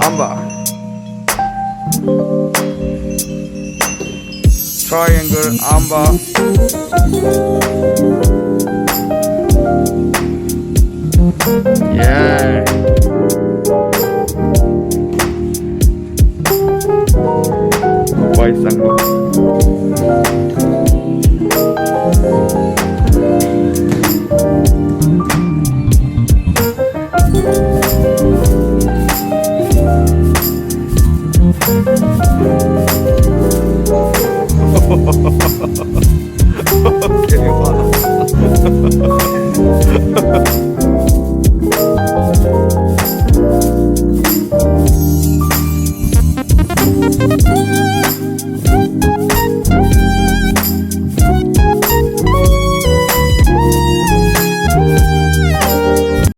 암바 트라이앵글 암바 예 와이 쌍로 개와